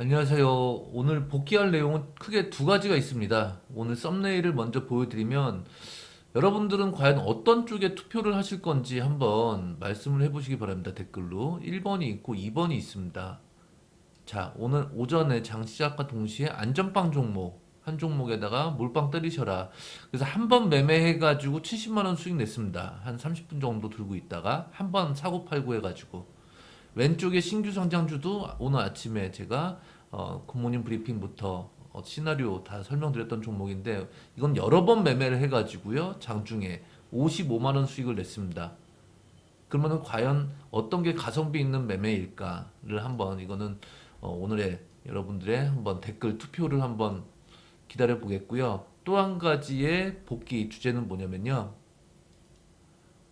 안녕하세요. 오늘 복귀할 내용은 크게 두 가지가 있습니다. 오늘 썸네일을 먼저 보여드리면 여러분들은 과연 어떤 쪽에 투표를 하실 건지 한번 말씀을 해보시기 바랍니다. 댓글로. 1번이 있고 2번이 있습니다. 자, 오늘 오전에 장 시작과 동시에 안전빵 종목, 한 종목에다가 몰빵 때리셔라. 그래서 한 번 매매해가지고 70만 원 수익 냈습니다. 한 30분 정도 들고 있다가 한 번 사고 팔고 해가지고. 왼쪽에 신규 상장주도 오늘 아침에 제가 어, 굿모닝 브리핑부터 어, 시나리오 다 설명드렸던 종목인데 이건 여러 번 매매를 해가지고요 장중에 55만 원 수익을 냈습니다. 그러면은 과연 어떤 게 가성비 있는 매매일까를 한번 이거는 어, 오늘의 여러분들의 한번 댓글 투표를 한번 기다려 보겠고요. 또 한 가지의 복귀 주제는 뭐냐면요.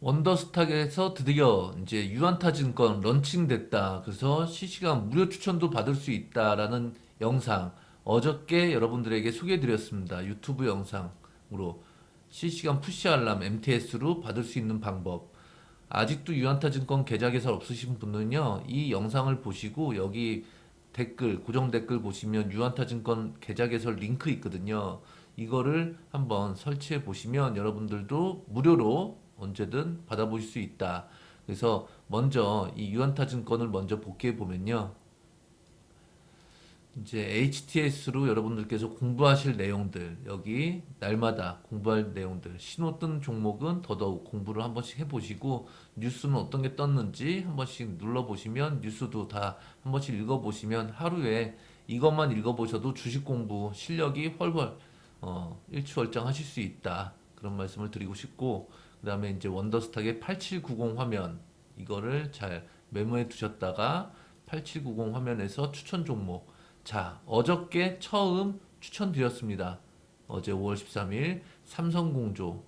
원더스탁에서 드디어 이제 유안타 증권 런칭됐다. 그래서 실시간 무료 추천도 받을 수 있다라는 영상 어저께 여러분들에게 소개해드렸습니다. 유튜브 영상으로 실시간 푸시 알람 MTS로 받을 수 있는 방법. 아직도 유안타 증권 계좌 개설 없으신 분은요, 이 영상을 보시고 여기 댓글, 고정 댓글 보시면 유안타 증권 계좌 개설 링크 있거든요. 이거를 한번 설치해 보시면 여러분들도 무료로 언제든 받아보실 수 있다. 그래서 먼저 이 유안타 증권을 먼저 복귀해 보면요. 이제 HTS로 여러분들께서 공부하실 내용들 여기 날마다 공부할 내용들 신호 뜬 종목은 더더욱 공부를 한 번씩 해보시고 뉴스는 어떤 게 떴는지 한 번씩 눌러보시면 뉴스도 다 한 번씩 읽어보시면 하루에 이것만 읽어보셔도 주식 공부 실력이 훨훨 어, 일취월장 하실 수 있다 그런 말씀을 드리고 싶고 그 다음에 이제 원더스탁의 8790 화면 이거를 잘 메모해 두셨다가 8790 화면에서 추천 종목 자, 어저께 처음 추천드렸습니다. 어제 5월 13일 삼성공조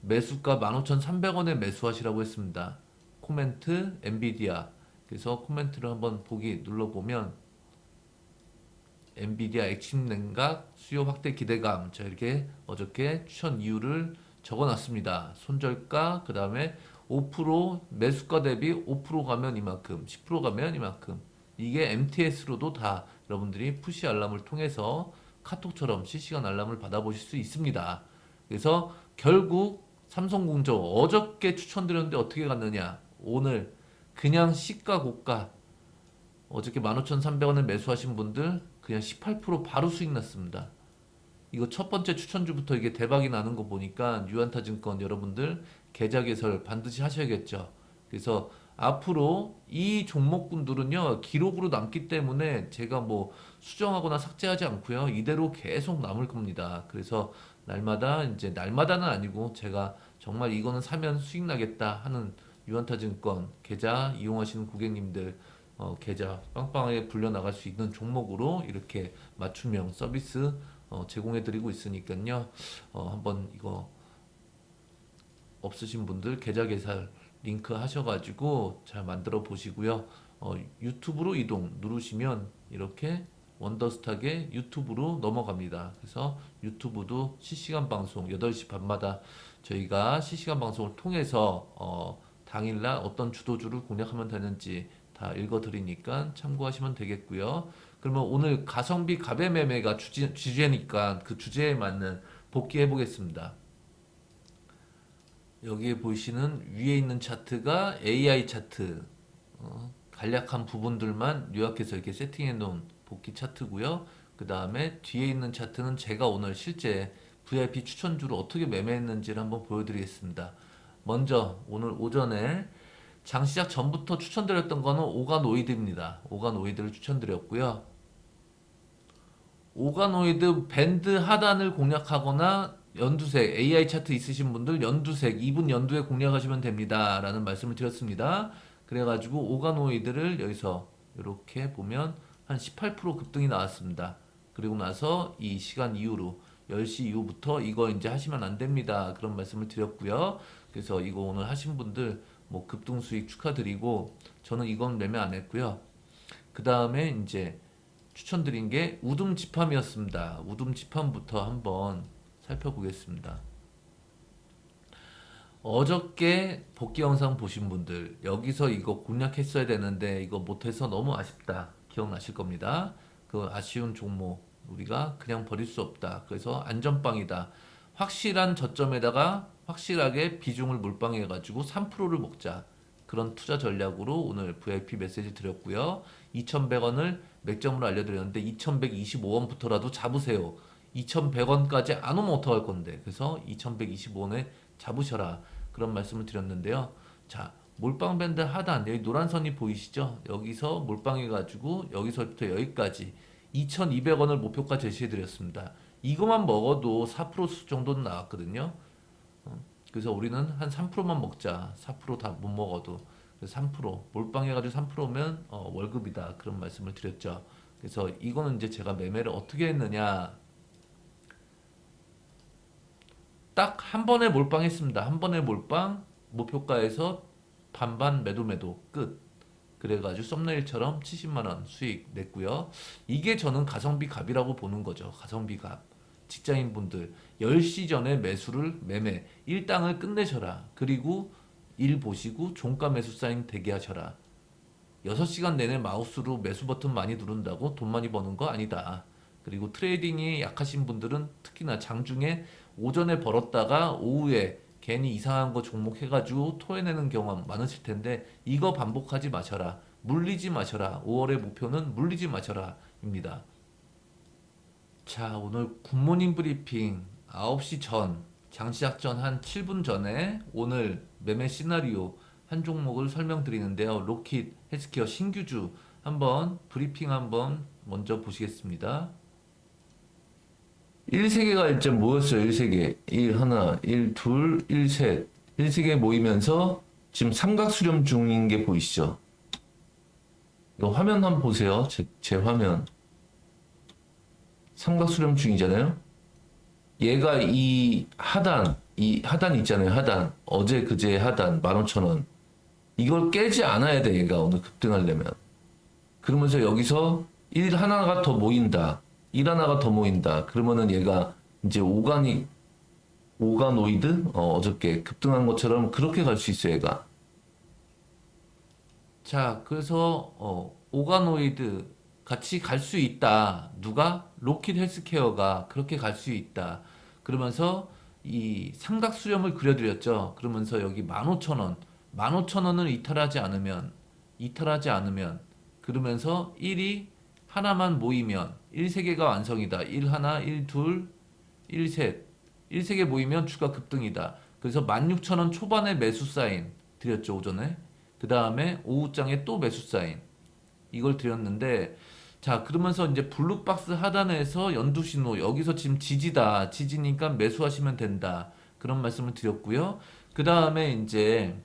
매수가 15,300원에 매수하시라고 했습니다. 코멘트 엔비디아 그래서 코멘트를 한번 보기 눌러보면 엔비디아 액침 냉각 수요 확대 기대감 자 이렇게 어저께 추천 이유를 적어놨습니다. 손절가 그 다음에 5% 매수가 대비 5% 가면 이만큼 10% 가면 이만큼 이게 MTS로도 다 여러분들이 푸시 알람을 통해서 카톡처럼 실시간 알람을 받아보실 수 있습니다. 그래서 결국 삼성공조 어저께 추천드렸는데 어떻게 갔느냐? 오늘 그냥 시가 고가 어저께 15,300원을 매수하신 분들 그냥 18% 바로 수익 났습니다. 이거 첫 번째 추천주부터 이게 대박이 나는 거 보니까 유한타증권 여러분들 계좌 개설 반드시 하셔야겠죠. 그래서 앞으로 이 종목군들은요 기록으로 남기 때문에 제가 뭐 수정하거나 삭제하지 않고요 이대로 계속 남을 겁니다. 그래서 날마다 이제 날마다는 아니고 제가 정말 이거는 사면 수익 나겠다 하는 유한타증권 계좌 이용하시는 고객님들 어, 계좌 빵빵하게 불려 나갈 수 있는 종목으로 이렇게 맞춤형 서비스 어, 제공해드리고 있으니까요 어, 한번 이거 없으신 분들 계좌 개설 링크 하셔가지고 잘 만들어 보시고요. 어, 유튜브로 이동 누르시면 이렇게 원더스탁의 유튜브로 넘어갑니다. 그래서 유튜브도 실시간 방송 8시 반마다 저희가 실시간 방송을 통해서 어, 당일날 어떤 주도주를 공략하면 되는지 다 읽어드리니까 참고하시면 되겠고요. 그러면 오늘 가성비 가배 매매가 주제, 주제니까 그 주제에 맞는 복귀해 보겠습니다. 여기에 보이시는 위에 있는 차트가 AI 차트 어, 간략한 부분들만 요약해서 이렇게 세팅해 놓은 복귀 차트고요. 그 다음에 뒤에 있는 차트는 제가 오늘 실제 VIP 추천주를 어떻게 매매했는지를 한번 보여드리겠습니다. 먼저 오늘 오전에 장 시작 전부터 추천드렸던 거는 오가노이드입니다. 오가노이드를 추천드렸고요. 오가노이드 밴드 하단을 공략하거나 연두색 AI 차트 있으신 분들 연두색 2분 연두에 공략하시면 됩니다. 라는 말씀을 드렸습니다. 그래가지고 오가노이드를 여기서 이렇게 보면 한 18% 급등이 나왔습니다. 그리고 나서 이 시간 이후로 10시 이후부터 이거 이제 하시면 안 됩니다. 그런 말씀을 드렸고요. 그래서 이거 오늘 하신 분들 뭐 급등 수익 축하드리고 저는 이건 매매 안 했고요. 그 다음에 이제 추천드린 게 우둠 집함이었습니다. 우둠 집함부터 한번 살펴보겠습니다. 어저께 복귀 영상 보신 분들 여기서 이거 공략했어야 되는데 이거 못해서 너무 아쉽다 기억나실 겁니다. 그 아쉬운 종목 우리가 그냥 버릴 수 없다. 그래서 안전빵이다. 확실한 저점에다가 확실하게 비중을 몰빵해 가지고 3%를 먹자. 그런 투자 전략으로 오늘 VIP 메시지 드렸고요. 2,100원을 맥점으로 알려드렸는데 2,125원부터라도 잡으세요. 2,100원까지 안 오면 어떡할 건데. 그래서 2,125원에 잡으셔라. 그런 말씀을 드렸는데요. 자, 몰빵 밴드 하단 여기 노란 선이 보이시죠? 여기서 몰빵해 가지고 여기서부터 여기까지 2,200원을 목표가 제시해 드렸습니다. 이거만 먹어도 4% 정도는 나왔거든요. 어, 그래서 우리는 한 3%만 먹자. 4%다 못 먹어도. 그래서 3% 몰빵해가지고 3%면 어, 월급이다. 그런 말씀을 드렸죠. 그래서 이거는 이제 제가 매매를 어떻게 했느냐. 딱 한 번에 몰빵했습니다. 한 번에 몰빵 목표가에서 반반 매도 매도 끝. 그래가지고 썸네일처럼 70만 원 수익 냈고요. 이게 저는 가성비 값이라고 보는 거죠. 가성비 값. 직장인 분들 10시 전에 매수를 매매 일당을 끝내셔라. 그리고 일 보시고 종가 매수 사인 대기하셔라. 6시간 내내 마우스로 매수 버튼 많이 누른다고 돈 많이 버는 거 아니다. 그리고 트레이딩이 약하신 분들은 특히나 장중에 오전에 벌었다가 오후에 괜히 이상한 거 종목 해가지고 토해내는 경험 많으실 텐데 이거 반복하지 마셔라. 물리지 마셔라. 5월의 목표는 물리지 마셔라 입니다. 자, 오늘 굿모닝 브리핑 9시 전 장 시작 전 한 7분 전에 오늘 매매 시나리오 한 종목을 설명드리는데요. 로킷 헬스케어 신규주 한번 브리핑 한번 먼저 보시겠습니다. 1세계가 일점 모였어요. 1세계. 1 하나, 1 둘, 1 셋. 1세계 모이면서 지금 삼각 수렴 중인 게 보이시죠? 이거 화면 한번 보세요. 제, 제 화면. 삼각 수렴 중이잖아요. 얘가 이 하단, 이 하단 있잖아요. 하단. 어제 그제 하단 15,000원. 이걸 깨지 않아야 돼. 얘가 오늘 급등하려면. 그러면서 여기서 1 하나가 더 모인다. 1 하나가 더 모인다. 그러면은 얘가 이제 오가닉 오가노이드 어, 어저께 급등한 것처럼 그렇게 갈 수 있어요, 얘가. 자, 그래서 어, 오가노이드 같이 갈 수 있다. 누가? 로킷 헬스케어가 그렇게 갈 수 있다. 그러면서 이 삼각 수렴을 그려드렸죠. 그러면서 여기 15,000원, 15,000원을 이탈하지 않으면 이탈하지 않으면 그러면서 1이 하나만 모이면 1세계가 완성이다. 1 하나, 1 둘, 1 셋. 1세계 모이면 주가 급등이다. 그래서 16,000원 초반에 매수 사인 드렸죠, 오전에. 그 다음에 오후장에 또 매수 사인. 이걸 드렸는데 자 그러면서 이제 블루박스 하단에서 연두 신호 여기서 지금 지지다 지지니까 매수하시면 된다. 그런 말씀을 드렸고요. 그 다음에 이제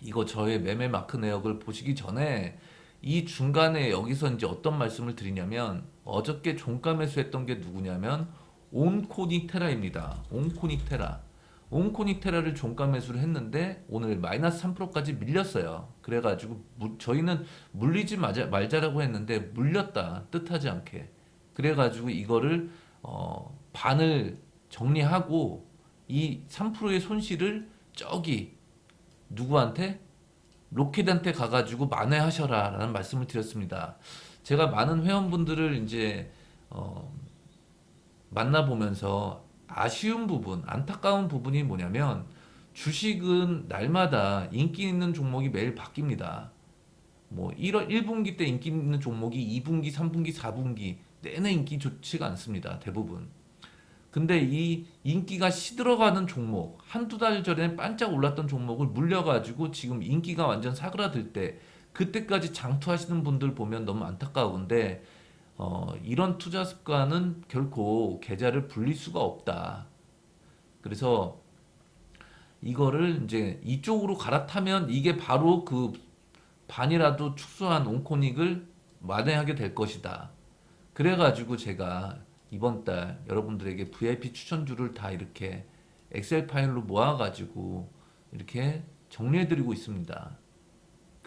이거 저의 매매 마크 내역을 보시기 전에 이 중간에 여기서 이제 어떤 말씀을 드리냐면 어저께 종가 매수했던 게 누구냐면 온코닉 테라입니다. 온코닉 테라 온코닉 테라를 종가 매수를 했는데 오늘 마이너스 3%까지 밀렸어요. 그래가지고 무- 저희는 물리지 마자, 말자라고 했는데 물렸다 뜻하지 않게. 그래가지고 이거를 어, 반을 정리하고 이 3%의 손실을 저기 누구한테 로켓한테 가가지고 만회하셔라라는 말씀을 드렸습니다. 제가 많은 회원분들을 이제 어, 만나보면서 아쉬운 부분, 안타까운 부분이 뭐냐면 주식은 날마다 인기 있는 종목이 매일 바뀝니다. 뭐 1월 1분기 때 인기 있는 종목이 2분기, 3분기, 4분기 내내 인기 좋지가 않습니다. 대부분. 근데 이 인기가 시들어가는 종목, 한두 달 전에 반짝 올랐던 종목을 물려가지고 지금 인기가 완전 사그라들 때 그때까지 장투하시는 분들 보면 너무 안타까운데 어, 이런 투자 습관은 결코 계좌를 불릴 수가 없다. 그래서 이거를 이제 이쪽으로 갈아타면 이게 바로 그 반이라도 축소한 온코닉을 만회하게 될 것이다. 그래가지고 제가 이번 달 여러분들에게 VIP 추천주를 다 이렇게 엑셀 파일로 모아가지고 이렇게 정리해드리고 있습니다.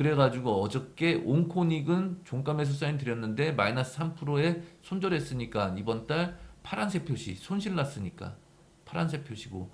그래가지고 어저께 온코닉은 종가 매수 사인 드렸는데 마이너스 3%에 손절했으니까 이번 달 파란색 표시 손실 났으니까 파란색 표시고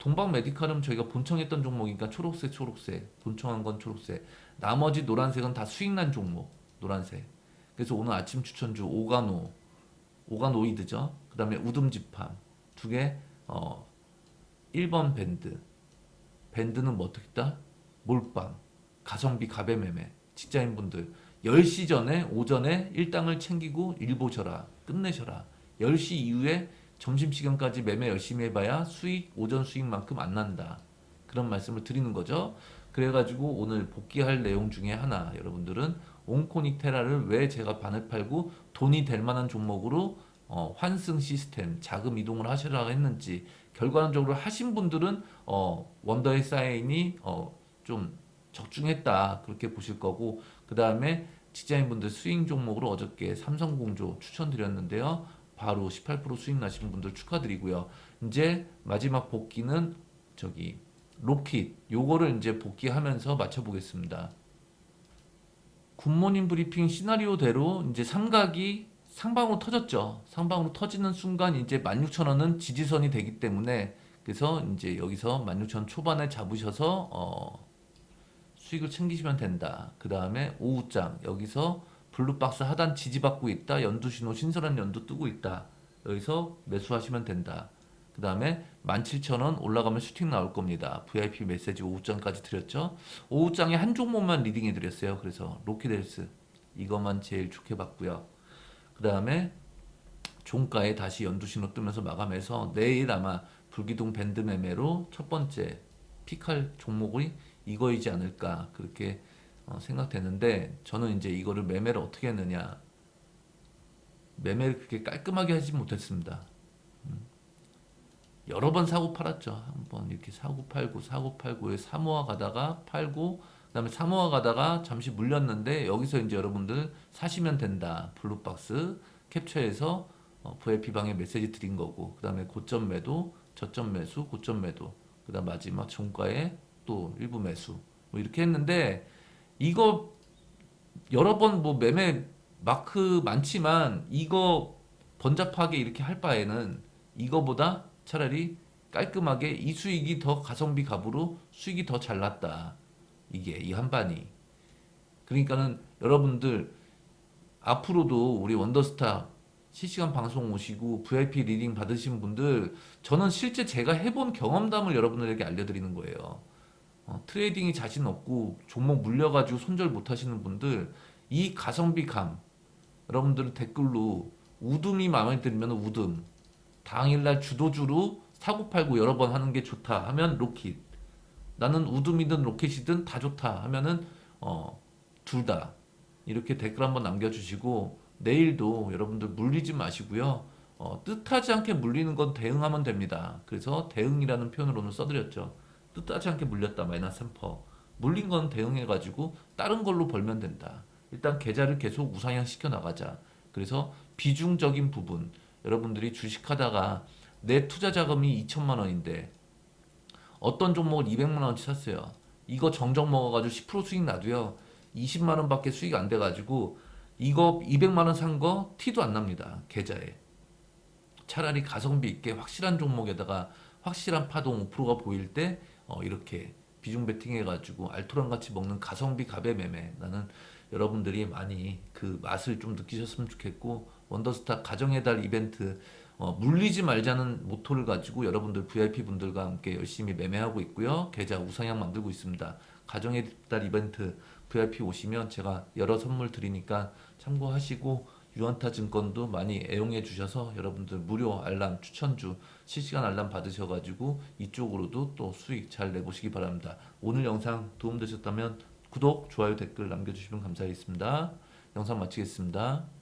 동방 메디칼은 저희가 본청했던 종목이니까 초록색 초록색 본청한 건 초록색 나머지 노란색은 다 수익 난 종목 노란색 그래서 오늘 아침 추천주 오가노, 오가노이드죠. 그 다음에 우듬지팜 두 개, 어 1번 밴드. 밴드는 뭐 어떻게 있다? 몰빵, 가성비 가배 매매. 직장인분들 10시 전에 오전에 일당을 챙기고 일 보셔라. 끝내셔라. 10시 이후에 점심시간까지 매매 열심히 해봐야 수익, 오전 수익만큼 안 난다. 그런 말씀을 드리는 거죠. 그래가지고 오늘 복귀할 내용 중에 하나 여러분들은 온코닉 테라를 왜 제가 반을 팔고 돈이 될 만한 종목으로 어, 환승 시스템 자금 이동을 하시라고 했는지 결과적으로 하신 분들은 어, 원더의 사인이 어, 좀 적중했다 그렇게 보실 거고 그 다음에 직장인분들 스윙 종목으로 어저께 삼성공조 추천드렸는데요 바로 18% 수익 나신 분들 축하드리고요 이제 마지막 복귀는 저기 로킷 요거를 이제 복귀하면서 맞춰보겠습니다. 굿모닝 브리핑 시나리오대로 이제 삼각이 상방으로 터졌죠. 상방으로 터지는 순간 이제 16,000원은 지지선이 되기 때문에 그래서 이제 여기서 16,000원 초반에 잡으셔서 어 수익을 챙기시면 된다. 그 다음에 오후장 여기서 블루박스 하단 지지받고 있다. 연두 신호 신선한 연두 뜨고 있다. 여기서 매수하시면 된다. 그 다음에 17,000원 올라가면 슈팅 나올 겁니다. VIP 메시지 오후장까지 드렸죠. 오후장에 한 종목만 리딩해 드렸어요. 그래서 로키델스 이것만 제일 좋게 봤고요. 그 다음에 종가에 다시 연두 신호 뜨면서 마감해서 내일 아마 불기둥 밴드 매매로 첫 번째 픽할 종목이 이거이지 않을까 그렇게 어, 생각되는데 저는 이제 이거를 매매를 어떻게 했느냐 매매를 그렇게 깔끔하게 하지 못했습니다. 여러 번 사고 팔았죠. 한번 이렇게 사고 팔고 사고 팔고 사모아 가다가 팔고 그다음에 사모아 가다가 잠시 물렸는데 여기서 이제 여러분들 사시면 된다. 블루박스 캡처해서 어, VIP 방에 메시지 드린 거고 그다음에 고점 매도, 저점 매수, 고점 매도. 그다음 마지막 종가에 또 일부 매수. 뭐 이렇게 했는데 이거 여러 번 뭐 매매 마크 많지만 이거 번잡하게 이렇게 할 바에는 이거보다 차라리 깔끔하게 이 수익이 더 가성비 값으로 수익이 더 잘 났다. 이게 이 한반이. 그러니까는 여러분들 앞으로도 우리 원더스타 실시간 방송 오시고 VIP 리딩 받으신 분들 저는 실제 제가 해본 경험담을 여러분들에게 알려드리는 거예요. 어, 트레이딩이 자신 없고 종목 물려가지고 손절 못 하시는 분들 이 가성비 감 여러분들 댓글로 우듬이 마음에 들면 우듬 당일날 주도주로 사고 팔고 여러 번 하는 게 좋다 하면 로킷 나는 우듬이든 로켓이든 다 좋다 하면은 어, 둘 다. 이렇게 댓글 한번 남겨주시고 내일도 여러분들 물리지 마시고요. 어, 뜻하지 않게 물리는 건 대응하면 됩니다. 그래서 대응이라는 표현을 오늘 써드렸죠 뜻하지 않게 물렸다 마이너스 3% 물린 건 대응해 가지고 다른 걸로 벌면 된다 일단 계좌를 계속 우상향 시켜 나가자 그래서 비중적인 부분 여러분들이 주식하다가 내 투자 자금이 2천만 원인데 어떤 종목을 200만 원치 샀어요. 이거 정정 먹어가지고 10% 수익 나도요. 20만 원밖에 수익 안 돼가지고 이거 200만 원 산 거 티도 안 납니다. 계좌에. 차라리 가성비 있게 확실한 종목에다가 확실한 파동 5%가 보일 때 어, 이렇게 비중 베팅해가지고 알토란 같이 먹는 가성비 가배 매매 나는 여러분들이 많이 그 맛을 좀 느끼셨으면 좋겠고 원더스타 가정의 달 이벤트 어, 물리지 말자는 모토를 가지고 여러분들 VIP 분들과 함께 열심히 매매하고 있고요. 계좌 우상향 만들고 있습니다. 가정의 달 이벤트 VIP 오시면 제가 여러 선물 드리니까 참고하시고 유한타 증권도 많이 애용해 주셔서 여러분들 무료 알람 추천주 실시간 알람 받으셔가지고 이쪽으로도 또 수익 잘 내보시기 바랍니다. 오늘 영상 도움되셨다면 구독, 좋아요, 댓글 남겨주시면 감사하겠습니다. 영상 마치겠습니다.